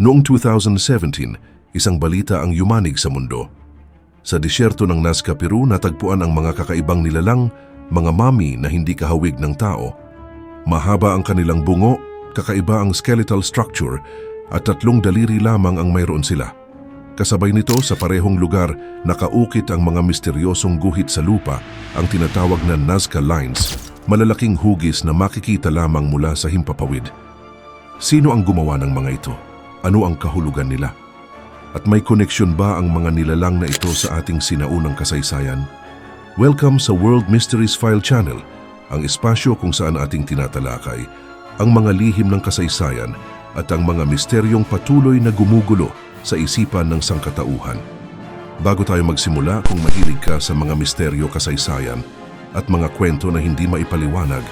Noong 2017, isang balita ang yumanig sa mundo. Sa disyerto ng Nazca, Peru, natagpuan ang mga kakaibang nilalang, mga mami na hindi kahawig ng tao. Mahaba ang kanilang bungo, kakaiba ang skeletal structure, at tatlong daliri lamang ang mayroon sila. Kasabay nito sa parehong lugar, nakaukit ang mga misteryosong guhit sa lupa, ang tinatawag na Nazca Lines, malalaking hugis na makikita lamang mula sa himpapawid. Sino ang gumawa ng mga ito? Ano ang kahulugan nila? At may koneksyon ba ang mga nilalang na ito sa ating sinaunang kasaysayan? Welcome sa World Mysteries File Channel, ang espasyo kung saan ating tinatalakay ang mga lihim ng kasaysayan at ang mga misteryong patuloy na gumugulo sa isipan ng sangkatauhan. Bago tayo magsimula, kung mahilig ka sa mga misteryo kasaysayan at mga kwento na hindi maipaliwanag,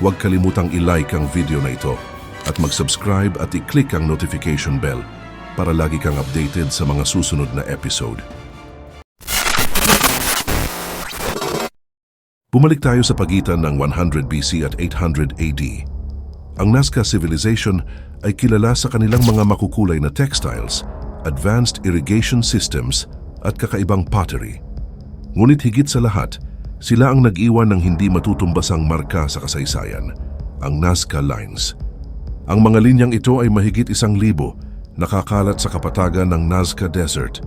huwag kalimutang i-like ang video na ito at mag-subscribe at i-click ang notification bell para lagi kang updated sa mga susunod na episode. Bumalik tayo sa pagitan ng 100 BC at 800 AD. Ang Nazca Civilization ay kilala sa kanilang mga makukulay na textiles, advanced irrigation systems at kakaibang pottery. Ngunit higit sa lahat, sila ang nag-iwan ng hindi matutumbasang marka sa kasaysayan, ang Nazca Lines. Ang mga linyang ito ay mahigit isang libo, nakakalat sa kapatagan ng Nazca Desert.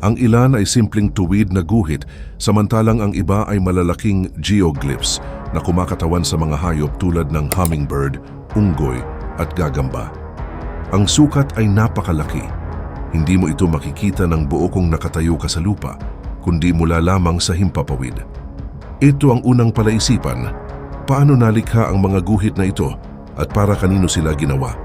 Ang ilan ay simpleng tuwid na guhit, samantalang ang iba ay malalaking geoglyphs na kumakatawan sa mga hayop tulad ng hummingbird, unggoy at gagamba. Ang sukat ay napakalaki. Hindi mo ito makikita ng buo kung nakatayo ka sa lupa, kundi mula lamang sa himpapawid. Ito ang unang palaisipan. Paano nalikha ang mga guhit na ito at para kanino sila ginawa?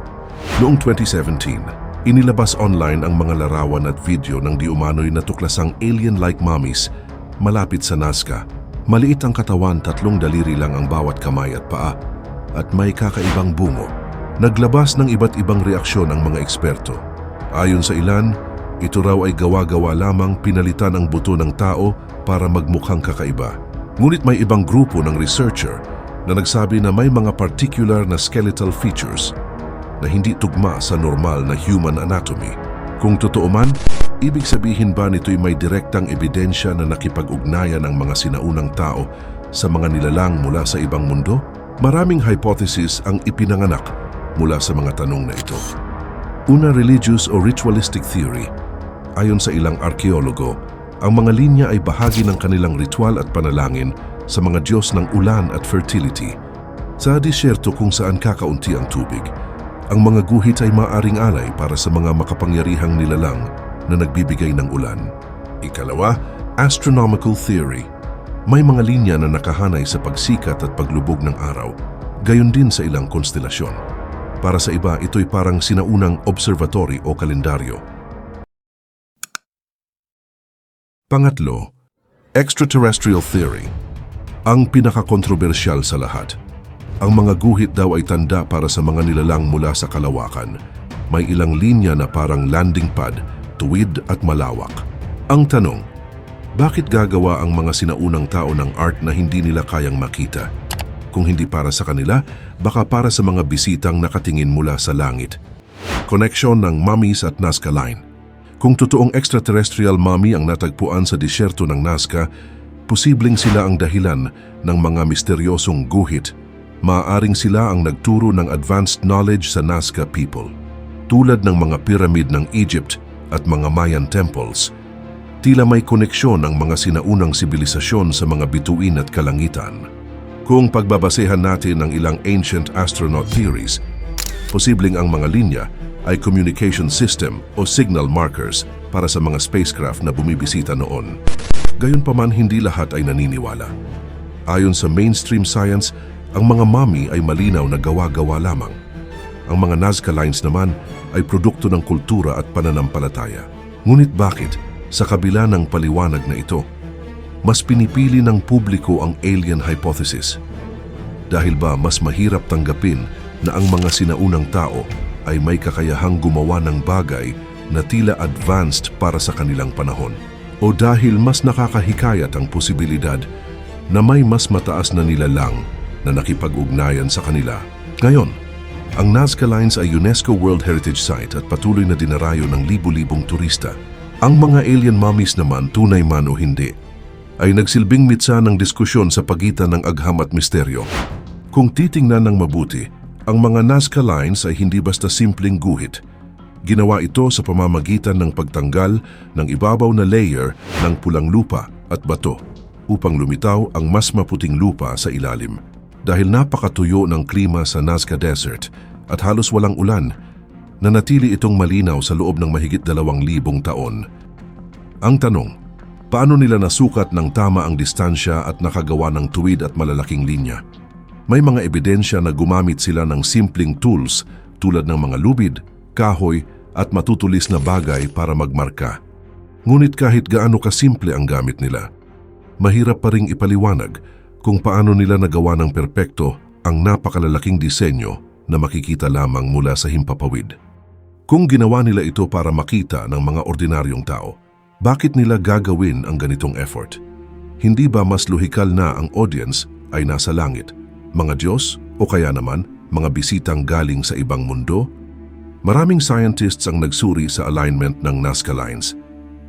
Noong 2017, Inilabas online ang mga larawan at video ng di umano'y natuklasang alien-like mummies malapit sa Nazca. Maliit ang katawan, tatlong daliri lang ang bawat kamay at paa, at may kakaibang bungo. Naglabas ng iba't ibang reaksyon ang mga eksperto. Ayon sa ilan, ito raw ay gawa-gawa lamang pinalitan ang buto ng tao para magmukhang kakaiba. Ngunit may ibang grupo ng researcher na nagsabi na may mga particular na skeletal features na hindi tugma sa normal na human anatomy. Kung totoo man, ibig sabihin ba nito'y may direktang ebidensya na nakipag-ugnayan ang mga sinaunang tao sa mga nilalang mula sa ibang mundo? Maraming hypothesis ang ipinanganak mula sa mga tanong na ito. Una, religious o ritualistic theory. Ayon sa ilang arkeologo, ang mga linya ay bahagi ng kanilang ritual at panalangin sa mga Diyos ng ulan at fertility. Sa disyerto kung saan kakaunti ang tubig, ang mga guhit ay maaring alay para sa mga makapangyarihang nilalang na nagbibigay ng ulan. Ikalawa, astronomical theory. May mga linya na nakahanay sa pagsikat at paglubog ng araw, gayon din sa ilang konstelasyon. Para sa iba, ito'y parang sinaunang observatory o kalendaryo. Pangatlo, extraterrestrial theory. Ang pinakakontrobersyal sa lahat – ang mga guhit daw ay tanda para sa mga nilalang mula sa kalawakan. May ilang linya na parang landing pad, tuwid at malawak. Ang tanong, bakit gagawa ang mga sinaunang tao ng art na hindi nila kayang makita? Kung hindi para sa kanila, baka para sa mga bisitang nakatingin mula sa langit. Koneksyon ng mummies at Nazca Line. Kung totoong extraterrestrial mummy ang natagpuan sa disyerto ng Nazca, posibleng sila ang dahilan ng mga misteryosong guhit maaaring sila ang nagturo ng advanced knowledge sa Nazca people. Tulad ng mga pyramid ng Egypt at mga Mayan temples, tila may koneksyon ang mga sinaunang sibilisasyon sa mga bituin at kalangitan. Kung pagbabasehan natin ang ilang ancient astronaut theories, posibleng ang mga linya ay communication system o signal markers para sa mga spacecraft na bumibisita noon. Gayunpaman hindi lahat ay naniniwala. Ayon sa mainstream science, ang mga mami ay malinaw na gawa-gawa lamang. Ang mga Nazca lines naman ay produkto ng kultura at pananampalataya. Ngunit bakit, sa kabila ng paliwanag na ito, mas pinipili ng publiko ang alien hypothesis? Dahil ba mas mahirap tanggapin na ang mga sinaunang tao ay may kakayahang gumawa ng bagay na tila advanced para sa kanilang panahon? O dahil mas nakakahikayat ang posibilidad na may mas mataas na nilalang na nakipag-ugnayan sa kanila. Ngayon, Ang Nazca Lines ay UNESCO World Heritage Site at patuloy na dinarayo ng libu-libong turista. Ang mga alien mummies naman, tunay man o hindi, ay nagsilbing mitsa ng diskusyon sa pagitan ng agham at misteryo. Kung titingnan ng mabuti, ang mga Nazca Lines ay hindi basta simpleng guhit. Ginawa ito sa pamamagitan ng pagtanggal ng ibabaw na layer ng pulang lupa at bato upang lumitaw ang mas maputing lupa sa ilalim. Dahil napakatuyo ng klima sa Nazca Desert at halos walang ulan, nanatili itong malinaw sa loob ng mahigit dalawang libong taon. Ang tanong, paano nila nasukat ng tama ang distansya at nakagawa ng tuwid at malalaking linya? May mga ebidensya na gumamit sila ng simpleng tools tulad ng mga lubid, kahoy at matutulis na bagay para magmarka. Ngunit kahit gaano kasimple ang gamit nila, mahirap pa ring ipaliwanag kung paano nila nagawa ng perpekto ang napakalalaking disenyo na makikita lamang mula sa himpapawid. Kung ginawa nila ito para makita ng mga ordinaryong tao, bakit nila gagawin ang ganitong effort? Hindi ba mas lohikal na ang audience ay nasa langit, mga Diyos o kaya naman mga bisitang galing sa ibang mundo? Maraming scientists ang nagsuri sa alignment ng Nazca Lines.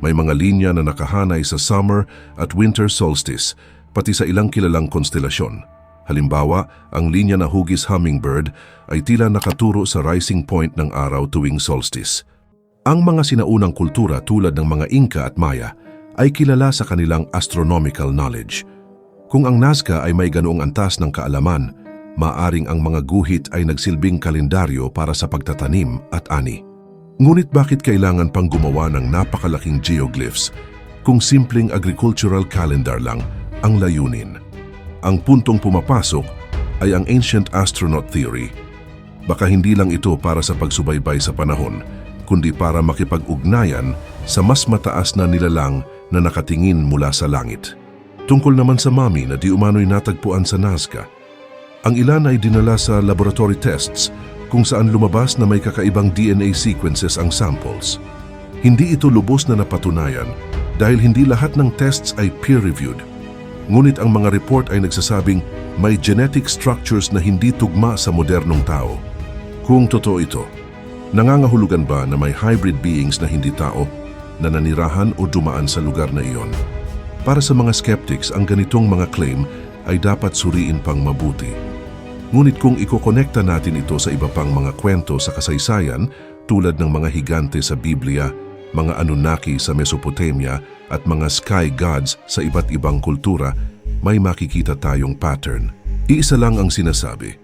May mga linya na nakahanay sa summer at winter solstice, pati sa ilang kilalang konstelasyon. Halimbawa, ang linya na hugis hummingbird ay tila nakaturo sa rising point ng araw tuwing solstice. Ang mga sinaunang kultura tulad ng mga Inca at Maya ay kilala sa kanilang astronomical knowledge. Kung ang Nazca ay may ganoong antas ng kaalaman, maaring ang mga guhit ay nagsilbing kalendaryo para sa pagtatanim at ani. Ngunit bakit kailangan pang gumawa ng napakalaking geoglyphs kung simpleng agricultural calendar lang ang layunin? Ang puntong pumapasok ay ang ancient astronaut theory. Baka hindi lang ito para sa pagsubaybay sa panahon, kundi para makipag-ugnayan sa mas mataas na nilalang na nakatingin mula sa langit. Tungkol naman sa mami na di umano'y natagpuan sa Nazca, ang ilan ay dinala sa laboratory tests kung saan lumabas na may kakaibang DNA sequences ang samples. Hindi ito lubos na napatunayan dahil hindi lahat ng tests ay peer-reviewed. Ngunit ang mga report ay nagsasabing may genetic structures na hindi tugma sa modernong tao. Kung totoo ito, nangangahulugan ba na may hybrid beings na hindi tao na nanirahan o dumaan sa lugar na iyon? Para sa mga skeptics, ang ganitong mga claim ay dapat suriin pang mabuti. Ngunit kung ikokonekta natin ito sa iba pang mga kwento sa kasaysayan tulad ng mga higante sa Biblia, mga Anunnaki sa Mesopotamia at mga sky gods sa iba't ibang kultura, may makikita tayong pattern. Iisa lang ang sinasabi.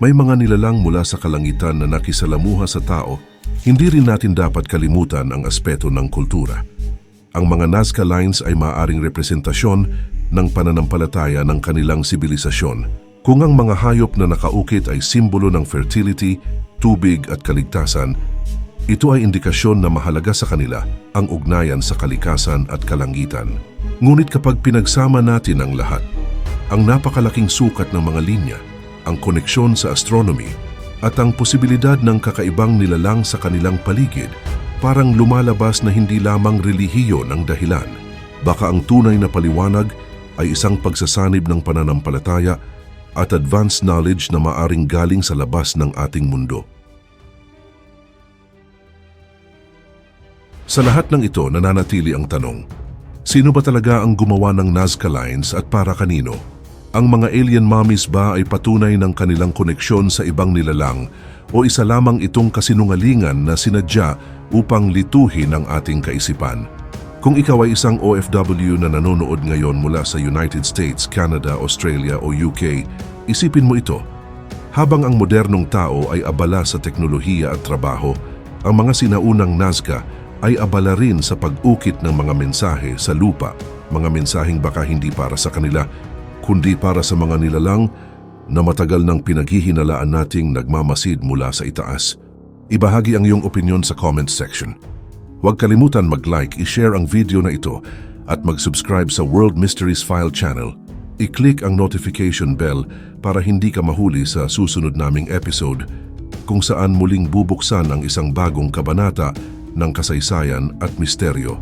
May mga nilalang mula sa kalangitan na nakisalamuha sa tao, hindi rin natin dapat kalimutan ang aspeto ng kultura. Ang mga Nazca Lines ay maaring representasyon ng pananampalataya ng kanilang sibilisasyon. Kung ang mga hayop na nakaukit ay simbolo ng fertility, tubig at kaligtasan, ito ay indikasyon na mahalaga sa kanila ang ugnayan sa kalikasan at kalangitan. Ngunit kapag pinagsama natin ang lahat, ang napakalaking sukat ng mga linya, ang koneksyon sa astronomy, at ang posibilidad ng kakaibang nilalang sa kanilang paligid, parang lumalabas na hindi lamang relihiyon ang dahilan. Baka ang tunay na paliwanag ay isang pagsasanib ng pananampalataya at advanced knowledge na maaring galing sa labas ng ating mundo. Sa lahat ng ito, nananatili ang tanong, sino ba talaga ang gumawa ng Nazca Lines at para kanino? Ang mga alien mummies ba ay patunay ng kanilang koneksyon sa ibang nilalang o isa lamang itong kasinungalingan na sinadya upang lituhin ang ating kaisipan? Kung ikaw ay isang OFW na nanonood ngayon mula sa United States, Canada, Australia o UK, isipin mo ito. Habang ang modernong tao ay abala sa teknolohiya at trabaho, ang mga sinaunang Nazca ay abala rin sa pag-ukit ng mga mensahe sa lupa, mga mensaheng baka hindi para sa kanila, kundi para sa mga nilalang na matagal nang pinaghihinalaan nating nagmamasid mula sa itaas. Ibahagi ang iyong opinion sa comment section. Huwag kalimutan mag-like, i-share ang video na ito at mag-subscribe sa World Mysteries File channel. I-click ang notification bell para hindi ka mahuli sa susunod naming episode kung saan muling bubuksan ang isang bagong kabanata ng kasaysayan at misteryo